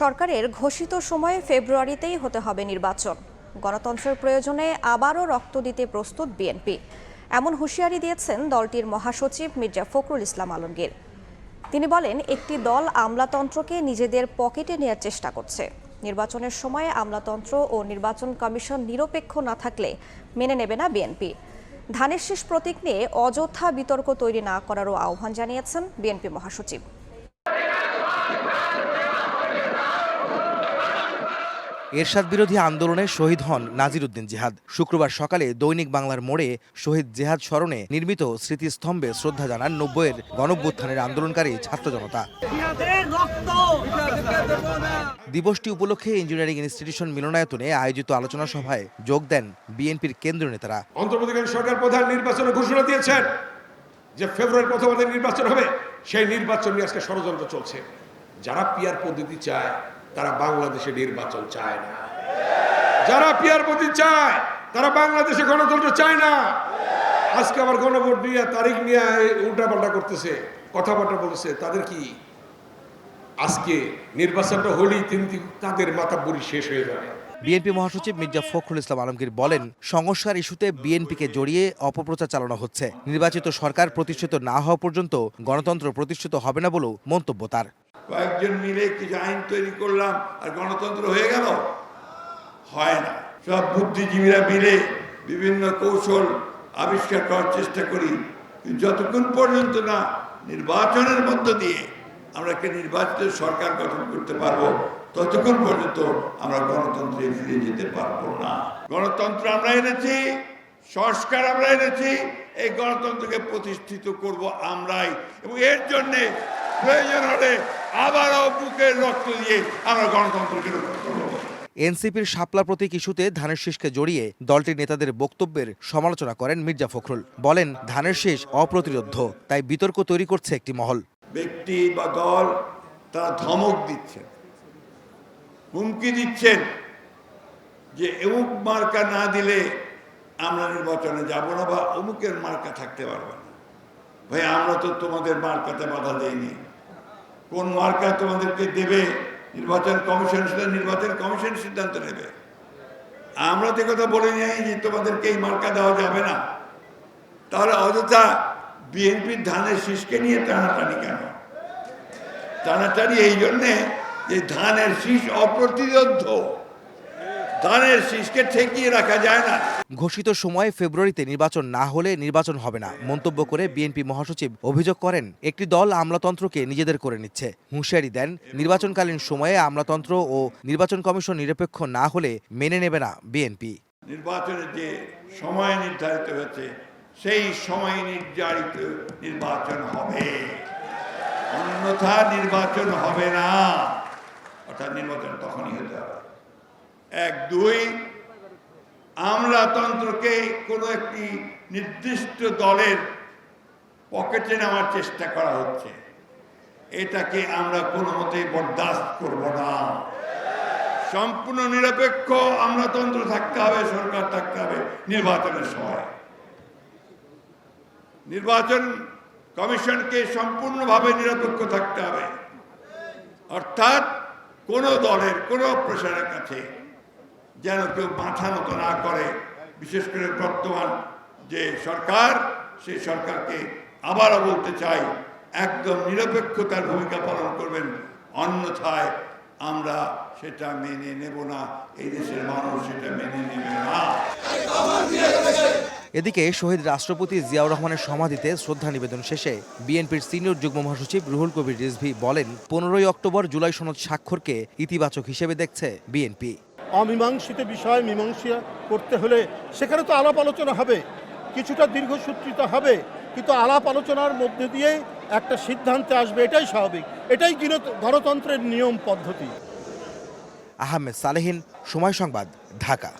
সরকারের ঘোষিত সময়ে ফেব্রুয়ারিতেই হতে হবে নির্বাচন। গণতন্ত্রের প্রয়োজনে আবারও রক্ত দিতে প্রস্তুত বিএনপি। এমন হুঁশিয়ারি দিয়েছেন দলটির মহাসচিব মির্জা ফখরুল ইসলাম আলমগীর। তিনি বলেন, একটি দল আমলাতন্ত্রকে নিজেদের পকেটে নেয়ার চেষ্টা করছে। নির্বাচনের সময় আমলাতন্ত্র ও নির্বাচন কমিশন নিরপেক্ষ না থাকলে মেনে নেবে না বিএনপি। ধানের শেষ প্রতীক নিয়ে অযথা বিতর্ক তৈরি না করারও আহ্বান জানিয়েছেন বিএনপি মহাসচিব। এরশাদ বিরোধী আন্দোলনে শহীদ হন নাজির উদ্দিন জিহাদ। শুক্রবার সকালে দৈনিক বাংলার মোড়ে শহীদ জেহাদ স্মরণে নির্মিত স্মৃতিস্তম্ভে শ্রদ্ধা জানান নব্বইয়ের গণভ্যুত্থানের আন্দোলনকারী ছাত্র জনতা। দিবসটি উপলক্ষে ইঞ্জিনিয়ারিং ইনস্টিটিউশন মিলনায়তনে আয়োজিত আলোচনা সভায় যোগ দেন বিএনপির কেন্দ্রীয় নেতারা। অন্তর্বর্তীকালীন সরকার প্রধান নির্বাচনের ঘোষণা দিয়েছেন যে ফেব্রুয়ারি প্রথমার্ধে নির্বাচন হবে, সেই নির্বাচন নিয়ে আজকে ষড়যন্ত্র চলছে। যারা পিয়ার পদ্ধতি চায় তারা বাংলাদেশে নির্বাচন চায় না। যারা পিয়ার পদ্ধতি চায়, তারা বাংলাদেশে গণতন্ত্র চায় না। আজকে আবার গণভোট নিয়ে, তারিখ নিয়ে উল্টাপাল্টা করতেছে, কথাবার্তা বলতেছে, তাদের কি? আজকে নির্বাচনটা হলেই কিন্তু তাদের মাথা বুড়ি শেষ হয়ে যাবে। বিএনপি মহাসচিব মির্জা ফখরুল ইসলাম আলমগীর বলেন, সংস্কার ইস্যুতে বিএনপিকে জড়িয়ে অপপ্রচার চালানো হচ্ছে। নির্বাচিত সরকার প্রতিষ্ঠিত না হওয়া পর্যন্ত গণতন্ত্র প্রতিষ্ঠিত হবে না বলেও মন্তব্য তার। কয়েকজন মিলে কিছু আইন তৈরি করলাম আর গণতন্ত্র হয়ে গেল। হয় না। সব বুদ্ধিজীবীরা মিলে বিভিন্ন কৌশল আবিষ্কার করার চেষ্টা করি। যতক্ষণ পর্যন্ত না নির্বাচনের মধ্য দিয়ে আমরা একটা নির্বাচিত সরকার গঠন করতে পারব, ততক্ষণ পর্যন্ত আমরা গণতন্ত্রে ফিরে যেতে পারব না। গণতন্ত্র আমরা এনেছি, সংস্কার আমরা এনেছি, এই গণতন্ত্রকে প্রতিষ্ঠিত করব আমরাই। এবং এর জন্যে প্রয়োজন হলে আবারও বুকের রক্ত দিয়ে আমরা গণতন্ত্রকে রক্ষা করব এনসিপির শাপলা প্রতীক ইস্যুতে ধানের শীষকে জড়িয়ে দলটির নেতাদের বক্তব্যের সমালোচনা করেন মির্জা ফখরুল। বলেন ধানের শীষ অপ্রতিরোধ্য তাই বিতর্ক তৈরি করছে একটি মহল। ব্যক্তি বা দল তারা ধমক দিচ্ছেন হুমকি দিচ্ছেন যে অমুক মার্কা না দিলে আমরা নির্বাচনে যাব না বা অমুকের মার্কা থাকতে পারবে না। ভাই আমরা তো তোমাদের মার্কাতে বাধা দেইনি। কোন মার্কা তোমাদেরকে দেবে? নির্বাচন কমিশন সেটা নির্বাচন কমিশন সিদ্ধান্ত নেবে। আমরা তো কথা বলে নিই যে তোমাদেরকে এই মার্কা দেওয়া যাবে না। তাহলে অযথা বিএনপির ধানের শীষকে নিয়ে টানাটানি কেন? টানাটানি এই জন্যে যে ধানের শীষ অপ্রতিরোধ ধানের শীষকে ঠেকিয়ে রাখা যায় না। ঘোষিত সময়ে ফেব্রুয়ারিতে নির্বাচন না হলে নির্বাচন হবে না মন্তব্য করে বিএনপি মহাসচিব অভিযোগ করেন। একটি দল আমলাতন্ত্রকে নিজেদের করে নিচ্ছে হুঁশিয়ারি দেন। নির্বাচনকালীন সময়ে আমলাতন্ত্র ও নির্বাচন কমিশন নিরপেক্ষ না হলে মেনে নেবে না বিএনপি। নির্বাচনের যে সময় নির্ধারিত হয়েছে সেই সময় নির্ধারিত নির্বাচন হবে। অন্যথা নির্বাচন হবে না। অর্থাৎ নির্বাচন তখনই হতে হবে। এক দুই, আমলাতন্ত্রকে কোনো একটি নির্দিষ্ট দলের পকেটে নেওয়ার চেষ্টা করা হচ্ছে। এটাকে আমরা কোনো মতেই বরদাস্ত করব না। সম্পূর্ণ নিরপেক্ষ আমলাতন্ত্র থাকতে হবে, সরকার থাকতে হবে নির্বাচনের সময়। নির্বাচন কমিশনকে সম্পূর্ণভাবে নিরপেক্ষ থাকতে হবে। অর্থাৎ কোন দলের কোন প্রসারের কাছে যেন কেউ মাথা মতো না করে। বিশেষ করে বর্তমান যে সরকার সেই সরকারকে আবারও বলতে চাই, একদম নিরপেক্ষতার ভূমিকা পালন করবেন। অন্যথায় আমরা সেটা মেনে নেব না। এই দেশের মানুষ সেটা মেনে নেবে না। এদিকে শহীদ রাষ্ট্রপতি জিয়াউর রহমানের সমাধিতে শ্রদ্ধা নিবেদন শেষে বিএনপির সিনিয়র যুগ্ম মহাসচিব রুহুল কবির রিজভি বলেন, পনেরোই অক্টোবর জুলাই সনদ স্বাক্ষরকে ইতিবাচক হিসেবে দেখছে বিএনপি। অমীমাংসিত বিষয় মীমাংসা করতে হলে সেখানে তো আলাপ আলোচনা হবে, কিছুটা দীর্ঘসূত্রিত হবে, কিন্তু আলাপ আলোচনার মধ্যে দিয়ে একটা সিদ্ধান্তে আসবে, এটাই স্বাভাবিক। এটাই গণতন্ত্রের নিয়ম পদ্ধতি। আহমেদ সালেহিন, সময় সংবাদ, ঢাকা।